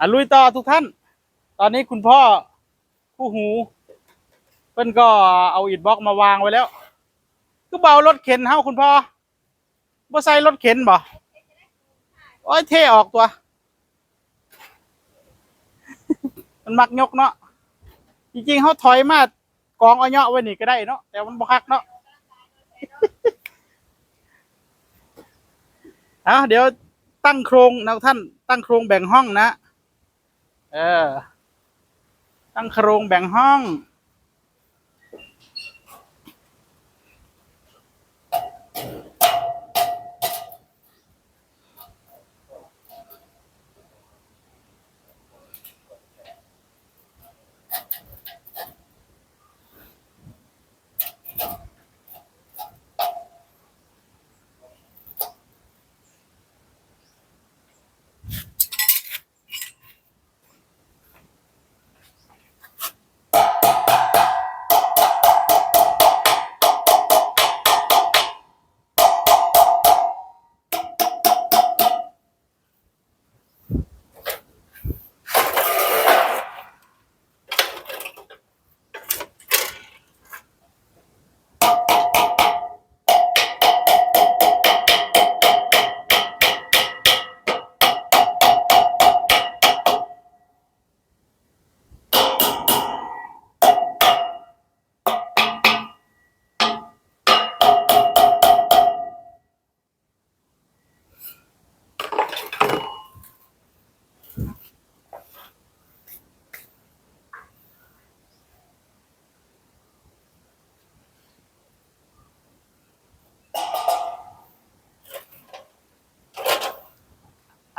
อะลุยต่อทุกท่าน ตอนนี้คุณพ่อผู้หู เพิ่นก็เอาอิฐบล็อกมาวางไว้แล้ว ก็เบารถเข็นเฮาคุณพ่อบ่ใส่รถเข็นบ่โอ้ยเท่ออกตัว มันมักยกเนาะจริงๆเฮาถอยมากองเอาเนาะไว้นี่ก็ได้เนาะแต่มันบ่คักเนาะเอาเดี๋ยวตั้งโครงนะท่านตั้งโครงแบ่งห้องนะ เออ ตั้งโครงแบ่งห้อง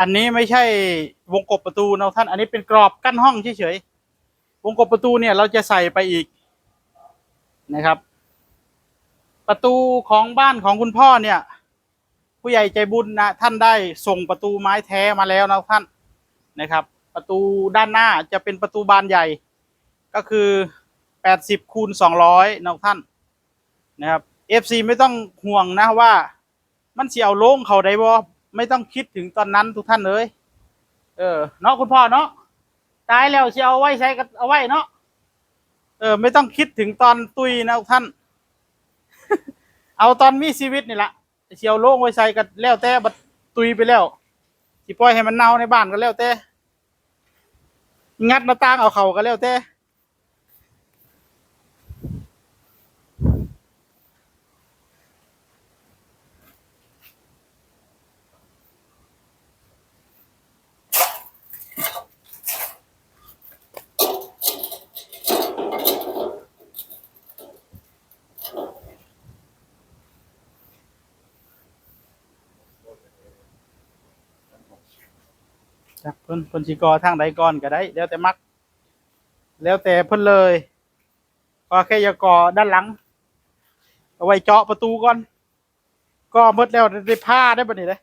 อันนี้ไม่ใช่วงกบประตูนะท่าน อันนี้เป็นกรอบกั้นห้องเฉยๆ วงกบประตูเนี่ยเราจะใส่ไปอีกนะครับ ประตูของบ้านของคุณพ่อเนี่ย ผู้ใหญ่ใจบุญนะท่านได้ส่งประตูไม้แท้มาแล้วนะท่านนะครับ ประตูด้านหน้าจะเป็นประตูบานใหญ่ ก็คือแปดสิบคูณสองร้อยนะท่านนะครับเอฟซีไม่ต้องห่วงนะว่ามันเสียวโล่งเขาได้บ่ ไม่ต้องคิดถึงตอนนั้นทุกท่านเลย เออ เนาะคุณพ่อเนาะตายแล้วเสียเอาไว้ใช้ก็เอาไว้เนาะเออ ไม่ต้องคิดถึงตอนตุยนะทุกท่าน เอาตอนมีชีวิตนี่แหละเสียวโล่งไว้ใช้ก็แล้วแต่บัดตุยไปแล้วสิปล่อยให้มันเน่าในบ้านก็แล้วแต่งัดหน้าต่างเอาเข่าก็แล้วแต่ จักเพิ่นเพิ่นสิกอทางใดก่อนก็ได้ แล้วแต่มัก แล้วแต่เพิ่นเลยก็แค่อย่าก่อด้านหลัง เอาไว้เจาะประตูก่อน ก็หมดแล้วได้ผ้าได้บ่นี่เลย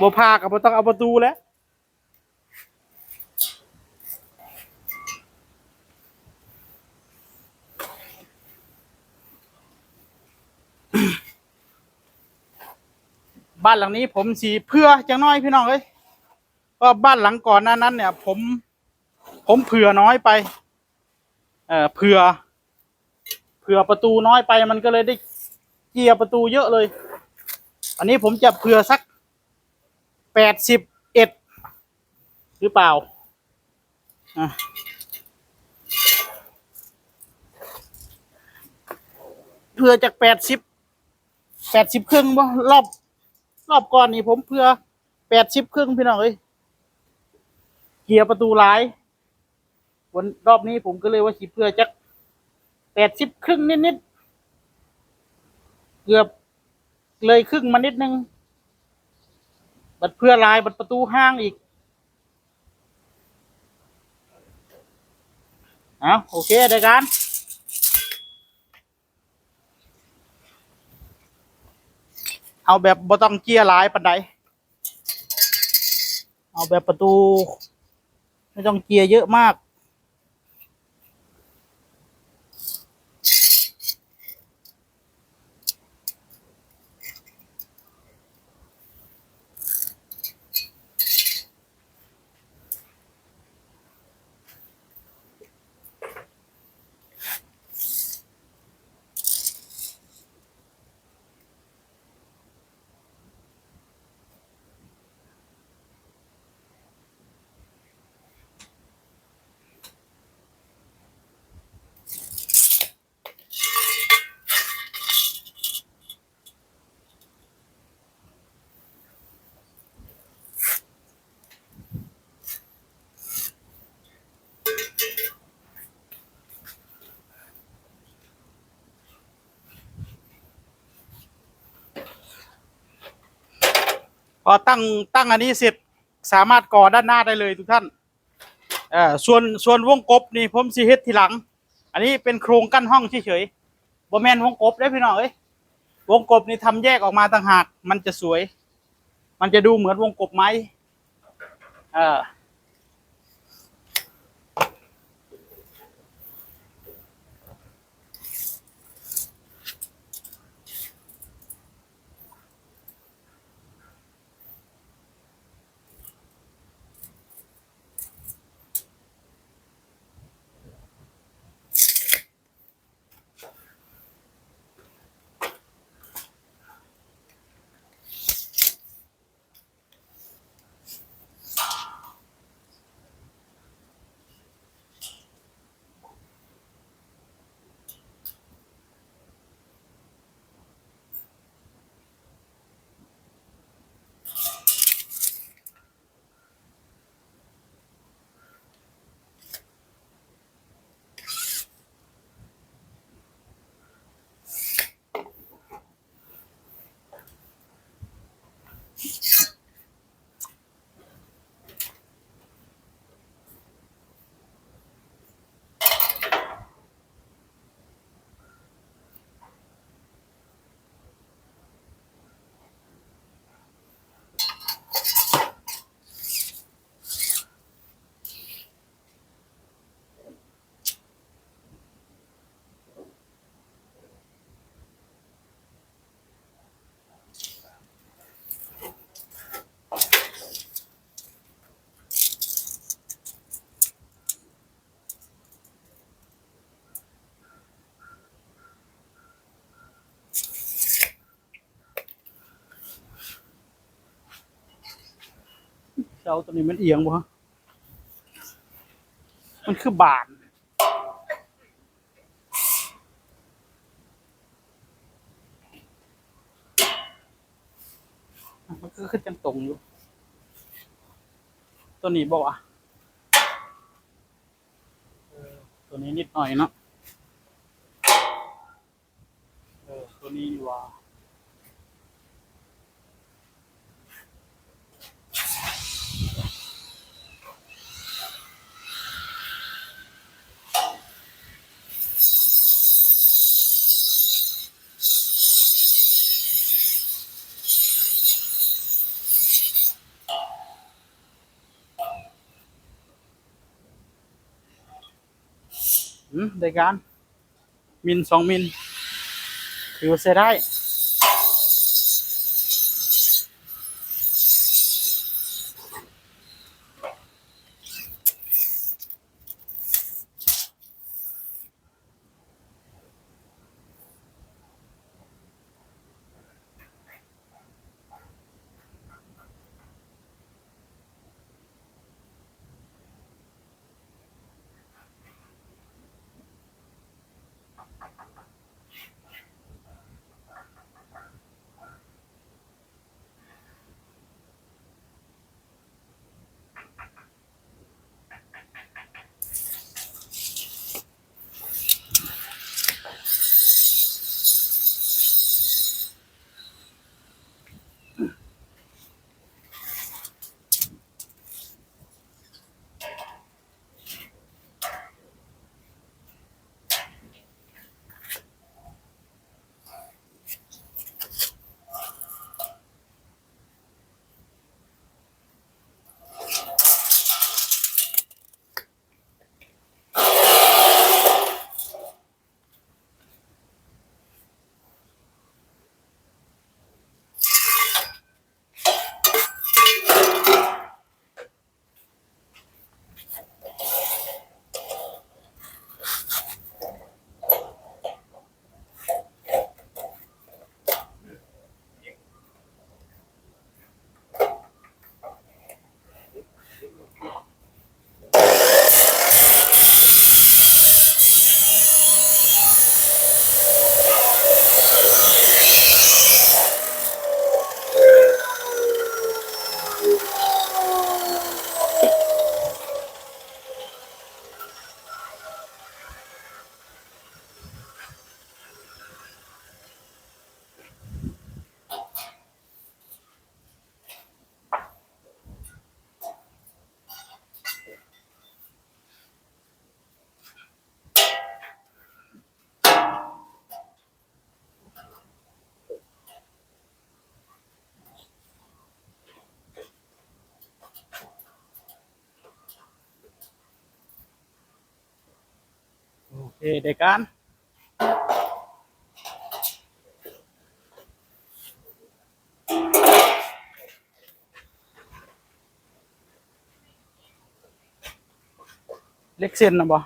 บ่ผ้าก็บ่ต้องเอาประตูแล้ว บ้านหลังนี้ผมสีเพื่อจังน้อยพี่น้องเอ้ยเพราบ้านหลังก่อนหน้านั้น เนี่ย ผม ผมเผื่อน้อยไป เอ่อเผื่อ เผื่อประตูน้อยไปมันก็เลยได้เกียร์ประตูเยอะเลย อันนี้ผมจะเผื่อสักแปดสิบเอ็ดหรือเปล่าอะเผื่อจากแปดสิบแปดสิบครึ่งบ่รอบ รอบก่อนนี่ผมเพื่อแปดสิบครึ่งพี่น้องเอ้ยเกียร์ประตูหลายวันรอบนี้ผมก็เลยว่าสิเพื่อจักแปดสิบครึ่งนิดๆเกือบเลยครึ่งมานิดนึง บัดเพื่อลายบัดประตูห้างอีกเอาโอเคได้กา เอาแบบบ่ต้องเจียหลายปันใดเอาแบบประตู ไม่ต้องเจียเยอะมาก อตั้งตั้งอันนี้เสร็จสามารถก่อด้านหน้าได้เลยทุกท่านเอ่อส่วนส่วนวงกบนี่ผมซีเฮ็ดทีหลัง อันนี้เป็นโครงกั้นห้องเฉยๆบ่แมนวงกบได้พี่น้องเอ้ยวงกบนี่ทำแยกออกมาต่างหากมันจะสวย มันจะดูเหมือนวงกบไหมเออ เสาตัวนี้มันเอียงบ่ฮะมันคือบานมันก็ขึ้นจังตรงอยู่ ตัวนี้บอกอะตัวนี้นิดหน่อยเนาะเออตัวนี้ดีกว่า อืม ได้การมินสองมินถือว่าใช้ได้ เอเด็กการเล็กเส้นนะบ่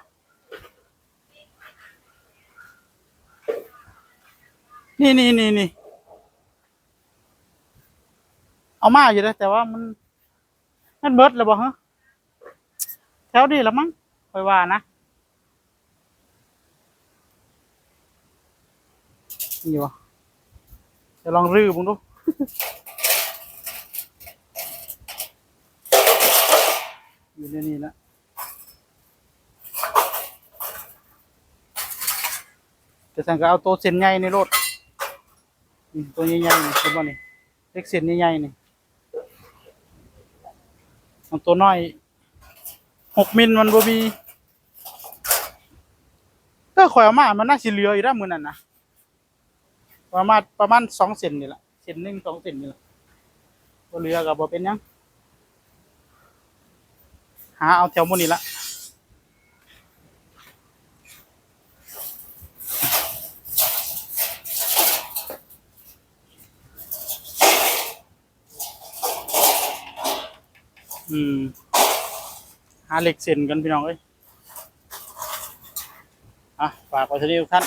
นี่นี่นี่นี่เอามาอยู่นะแต่ว่ามัน มันเบิดแล้วบ่ฮะแถวนี้ละมั้งคอยว่านะ นี่วะจะลองรื้อมึงดูอยู่ในนี่ละจะสั่งก็เอาตัวเส้นใหญ่ในรถนี่ตัวใหญ่ๆนี่เห็นบ่นี่เล็กเส้นใหญ่ๆนี่เอาตัวน้อยหกมิลมันบ่มีก็ข่อยเอามามันน่าสิเหลืออยู่แล้วมื้อนั้นนะ ประมาณประมาณสองเซนนี่แหละเซนหนึ่งสองเซนนี่แหละตัวเรือกับบ่เป็นยังหาเอาแถวมุนี่ละอืมหาเหล็กเส้นกันพี่น้องเอ้ยอะฝากไว้ทีนี้ทุกท่าน